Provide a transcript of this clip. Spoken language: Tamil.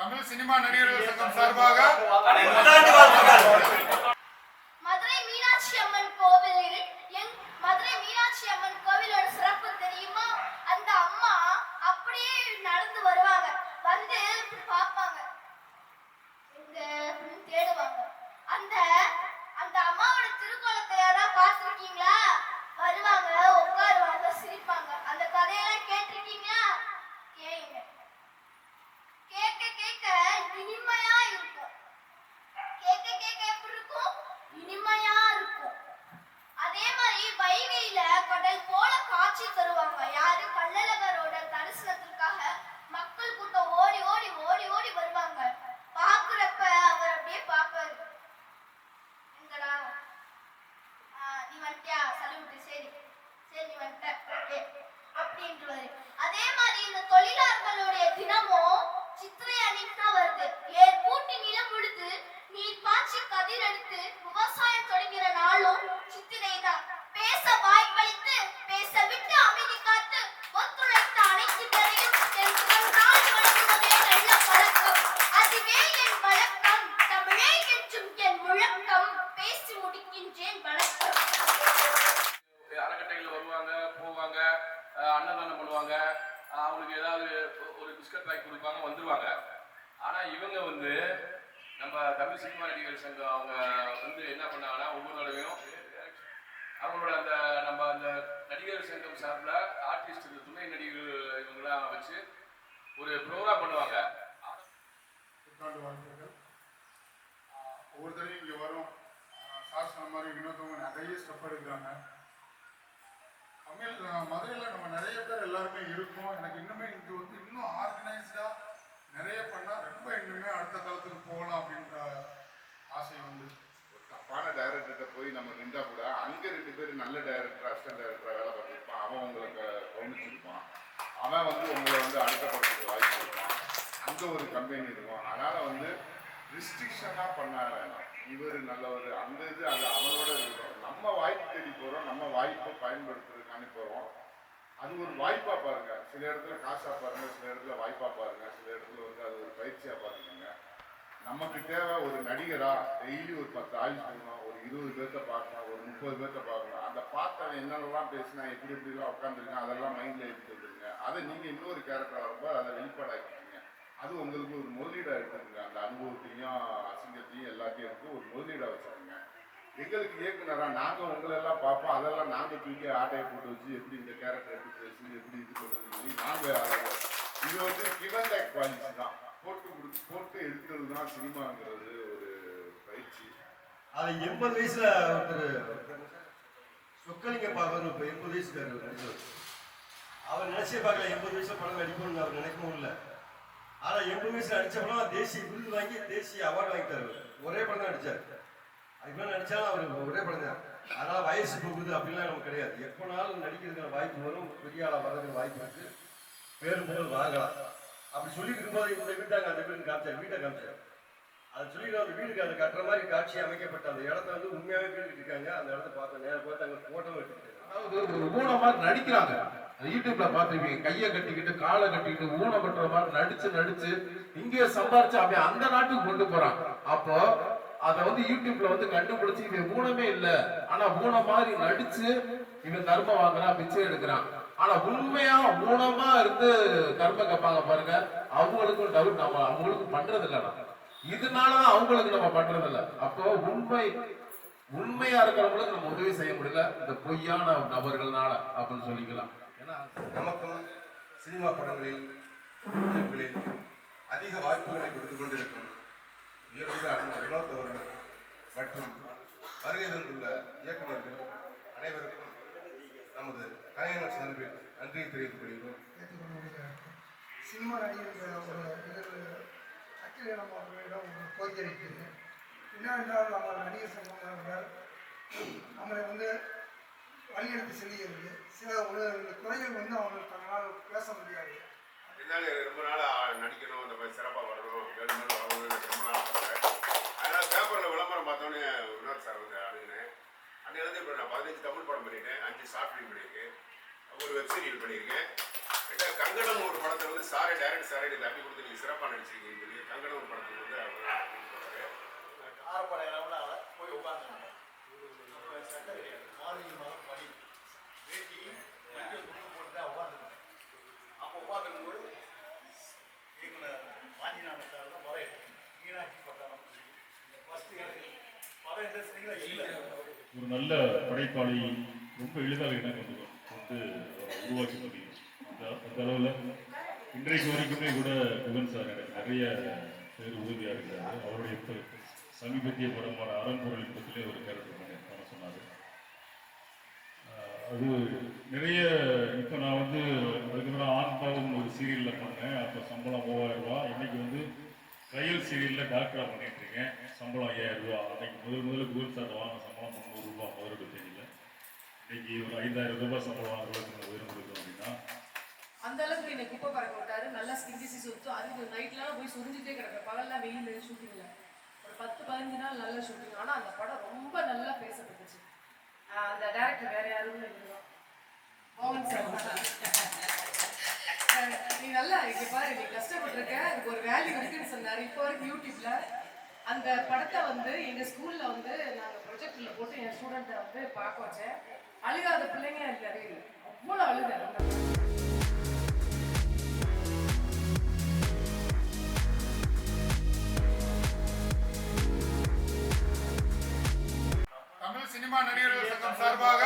தமிழ் சினிமா நடிகர்கள் சங்கம் சார்பாக மதுரை மீனாட்சி அம்மன் கோவிலில் மதுரை மீனாட்சி அம்மன் கோவிலோட சிறப்பு தெரியுமா? அந்த அம்மா அப்படியே நடந்து வருவாங்க. வந்து இப்படி பார்ப்பாங்க. எங்க தேடுவாங்க. அந்த அந்த அம்மாவோட திருக்கோலத்தை யாராவது பார்த்துருக்கீங்களா? வருவாங்க உட்காருவாங்க சிரிப்பாங்க அந்த கதையெல்லாம் கேட்டிருக்கீங்களா கேளுங்க கேட்க கேட்க இனிமையா இருக்கும் கேட்க கேட்க எப்படி இருக்கும் இனிமையா இருக்கும் அதே மாதிரி கடல் போல காட்சி தருவாங்க. யாரு? கள்ளழகரோட தரிசனத்திற்காக மக்கள் கூட்டம் ஓடி ஓடி ஓடி ஓடி வருவாங்க. பாக்குறப்ப அவர் அப்படியே பார்ப்பாரு. எங்கடா? நீ வந்துட்டியா? சல்யூட் சரி. சரி நீ வந்துட்ட. ஓகே. அப்படின்ட்டுவாரு அதே மாதிரி இந்த தொழிலாளர்களுடைய தினமும் சித்திரை அன்னைக்கு தான் வருது. ஏர் பூட்டி நிலம் உழுது நீர் தமிழ் சினிமா நடிகர் சங்கம் அவங்க வந்து என்ன பண்ணாங்கன்னா ஒவ்வொரு தடவையும் அவங்களோட அந்த நம்ம அந்த நடிகர் சங்கம் சார்பில் ஆர்டிஸ்ட் துணை நடிகர்கள் இவங்கெல்லாம் வச்சு ஒரு ப்ரோக்ராம் பண்ணுவாங்க. புத்தாண்டு வாழ்த்துக்கள். ஒவ்வொரு தடையும் இங்கே வரும். சார் சொன்ன மாதிரி வினோதவங்க நிறைய ஸ்டெப் எடுக்கிறாங்க. தமிழ் மதுரையில் நம்ம நிறைய பேர் எல்லாருமே இருக்கோம். எனக்கு இன்னுமே இது வந்து இன்னும் ஆர்கனைஸ்டாக நிறைய பண்ணால் ரொம்ப இன்னுமே அடுத்த காலத்துக்கு போகலாம் அப்படின்ற ஆசை வந்து ஒரு தப்பான டைரக்டர்கிட்ட போய் நம்ம நின்றா கூட அங்க ரெண்டு பேரும் நல்ல டைரக்டர் அசிஸ்டன்ட் டைரக்டர் வேலை பார்த்துருப்பான். அவன் உங்களுக்கு கவனிச்சிருப்பான். அவன் வந்து உங்களை வந்து அடுத்த படத்துக்கு வாய்ப்பு கொடுப்பான். அங்க ஒரு கம்பெனி இருக்கும். அதனால வந்து ரிஸ்ட்ரிக்ஷனா பண்ண வேணாம். இவர் நல்லவர். அந்த இது அது அவனோட இருக்கும் நம்ம வாய்ப்பு தேடி போறோம். நம்ம வாய்ப்பை பயன்படுத்துறதுக்காண்டி போறோம். அது ஒரு வாய்ப்பா பாருங்க. சில இடத்துல காசா பாருங்க சில இடத்துல வாய்ப்பா பாருங்க. சில இடத்துல வந்து அது ஒரு பயிற்சியா பாருங்க நமக்கு தேவை ஒரு நடிகரா டெய்லி ஒரு பத்து ஆயுஷ் பண்ணணும் ஒரு இருபது பேர்த்த பார்க்கணும் ஒரு முப்பது பேர்த்த பார்க்கணும். அந்த பார்த்தவன் என்னென்னலாம் பேசினா எப்படி எப்படிலாம் உட்காந்துருக்கேன் அதெல்லாம் மைண்டில் எடுத்து வந்துருங்க அதை நீங்கள் இன்னொரு கேரக்டர் வரும்போது அதை வெளிப்பாடாக்கிட்டீங்க. அது உங்களுக்கு ஒரு முதலீடாக எடுத்துருங்க அந்த அனுபவத்தையும் அசிங்கத்தையும் எல்லாத்தையும் எடுத்து ஒரு முதலீடாக வச்சுருங்க எங்களுக்கு இயக்குனரா நாங்கள் உங்களெல்லாம் பார்ப்போம். அதெல்லாம் நாங்கள் தூக்கி ஆட்டையை போட்டு வச்சு எப்படி இந்த கேரக்டர் எடுத்து பேசி எப்படி இது பண்ணுறது சொல்லி நாங்கள் இது வந்து கிவன் லைக் குவாலிட்டி தான். போட்டு எடுக்கிறது தான் சினிமாங்கிறது ஒரு பயிற்சி. அது எண்பது வயசுல ஒருத்தர் சொக்கலிங்க பார்க்கணும் இப்போ எண்பது வயசுக்காரர் நடிச்சவர். அவர் நினைச்சே பார்க்கல எண்பது வயசுல படம் நடிக்கணும்னு அவர் நினைக்கவும் இல்லை. ஆனா எண்பது வயசுல நடிச்ச படம் தேசிய விருது வாங்கி தேசிய அவார்டு வாங்கி தருவார் ஒரே படம் தான் நடிச்சார். அதுக்கு நடிச்சாலும் அவர் ஒரே படம் தான். அதனால வயசு போகுது அப்படிலாம் நமக்கு கிடையாது. எப்போனாலும் நடிக்கிறதுக்கான வாய்ப்பு வரும். பெரிய ஆளாக வர்றதுக்கு வாய்ப்பு இருக்கு. பேரும் புகழ் வாங்கலாம். அப்படி சொல்லிட்டு இருக்கும்போது இந்த வீட்டாங்க அந்த வீடு காமிச்சார் வீட்டை காமிச்சார். அது சொல்லிட்டு அந்த வீடுக்கு அது கட்டுற மாதிரி காட்சி அமைக்கப்பட்ட அந்த இடத்த வந்து உண்மையாவே கேட்டுட்டு இருக்காங்க. அந்த இடத்த பார்த்த நேரம் பார்த்து அங்கே போட்டோ எடுத்துக்கிட்டு அதாவது ஒரு ஊன மாதிரி நடிக்கிறாங்க. யூடியூப்ல பாத்துருப்பீங்க கையை கட்டிக்கிட்டு காலை கட்டிக்கிட்டு ஊன பண்ற மாதிரி நடிச்சு நடிச்சு இங்கே சம்பாரிச்சு அவன் அந்த நாட்டுக்கு கொண்டு போறான். அப்போ அத வந்து யூடியூப்ல வந்து கண்டுபிடிச்சு இவன் ஊனமே இல்ல. ஆனா ஊன மாதிரி நடிச்சு இவன் தர்மம் வாங்குறான் பிச்சை எடுக்கிறான். ஆனா உண்மையா ஊனமா இருந்து கர்ம கேட்பாங்க பாருங்க அவங்களுக்கும் டவுட் நம்ம அவங்களுக்கும் பண்றது இல்லடா இதனாலதான் அவங்களுக்கு நம்ம பண்றது இல்ல அப்போ உண்மை உண்மையா இருக்கிறவங்களுக்கு நம்ம உதவி செய்ய முடியல. இந்த பொய்யான நபர்கள்னால அப்படின்னு சொல்லிக்கலாம். ஏன்னா நமக்கும் சினிமா படங்களில் அதிக வாய்ப்புகளை கொடுத்து கொண்டிருக்கும் வினோத் அவர்கள் மற்றும் வருகை தந்துள்ள இயக்குநர்கள் அனைவருக்கும் நமது கலைஞர் சார்பில் நன்றியை தெரிவித்துக் கொள்கிறோம் சினிமா நடிகர்கள் ஒரு இது அக்கிலேனம் அவர்களிடம் ஒரு கோரிக்கை இருக்கிறது என்னவென்றால் நம்ம நடிகர் சங்கங்கள் நம்மளை வந்து வழியெடுத்து செல்கிறது. சில ஒரு துறைகள் வந்து அவங்க தங்களால் பேச முடியாது. பின்னாடி ரொம்ப நாள் நடிக்கணும் இந்த மாதிரி சிறப்பாக வரணும் ரொம்ப நாள் அதனால் பேப்பரில் விளம்பரம் பார்த்தோன்னே வினோத் சார் வந்து அணுகினேன் அன்னையிலேருந்து இப்போ நான் பதினஞ்சு தமிழ் படம் பண்ணியிருக்கேன் அஞ்சு ஷார்ட் ஃபிலிம் பண்ணியிருக்கேன். ஒரு வெப்சீரியல் பண்ணியிருக்கேன். ரெண்டாவது கங்கணம் ஒரு படத்தில் வந்து சாரே டேரக்ட் சாரே நீங்கள் தம்பி கொடுத்து நீங்கள் சிறப்பாக நடிச்சிருக்கீங்கன்னு சொல்லி கங்கணம் ஒரு படத்தில் வந்து அவர் போய் உட்காந்துருங்க மார்னிங் மாதம் படி. வேட்டியும் போட்டு உட்காந்துருந்தேன் அப்போ உட்காந்துருக்கும்போது இயக்குனர் வாஞ்சிநாத சார் தான் வர மீனாட்சி பட்டாளம். ஃபஸ்ட்டு பல இண்டஸ்ட்ரியில் இல்லை? ஒரு நல்ல படைப்பாளி ரொம்ப எளிதாக என்ன பண்ணுவோம் வந்து உருவாக்கி உருவாக்க முடியும் அந்த அளவில் இன்றைக்கு வரைக்குமே கூட புகன் சார் எனக்கு நிறைய பேர் உதவியாக இருக்கிறாரு. அவருடைய சமீபத்திய படமான அறம்பொருள் இன்பத்திலே ஒரு கேரக்டர் பண்ண சொன்னார். அது நிறைய இப்போ நான் வந்து அதுக்கப்புறம் ஆன்பாவும் ஒரு சீரியலில் பண்ணேன். அப்போ சம்பளம் மூவாயிரம் ரூபா இன்னைக்கு வந்து ட்ரையல் சீரியலில் டாக்டராக பண்ணிட்டு இருக்கேன். சம்பளம் ஐயாயிரம் ரூபா. அன்றைக்கு முதல் முதல்ல கூகுள் சார் வாங்கின சம்பளம் முந்நூறு ரூபா. முதலோட தேதியில் இன்னைக்கு ஒரு ஐந்தாயிரம் ரூபாய் சம்பளம் வாங்குறதுக்கு நான் உயர்ந்து இருக்கோம் அப்படின்னா அந்த அளவுக்கு என்னை குப்பை பறக்க விட்டாரு. நல்லா ஸ்கின் டிசீஸ் ஒத்து அதுக்கு நைட்லாம் போய் சுரிஞ்சிட்டே கிடப்பேன் பகல்லாம் வெயில் ஷூட்டிங்ல ஒரு பத்து பதினஞ்சு நாள் நல்ல ஷூட்டிங் ஆனால் அந்த படம் ரொம்ப நல்லா பேசப்பட்டுச்சு. அந்த டேரக்டர் வேற யாரும் இல்லை மோகன் சார் நீ நல்லா இங்க பாரு நீ கஷ்டப்பட்டிருக்க. அதுக்கு ஒரு வேல்யூ இருக்குன்னு சொன்னாரு. இப்போ வரைக்கும் யூடியூப்ல அந்த படத்தை வந்து எங்க ஸ்கூல்ல வந்து நாங்க ப்ரொஜெக்ட்ல போட்டு என் ஸ்டூடெண்ட்டை வந்து பார்க்க வச்சேன். அழுகாத பிள்ளைங்க இல்லவே இல்லை அவ்வளோ அழுக தமிழ் சினிமா நடிகர்கள் சங்கம் சார்பாக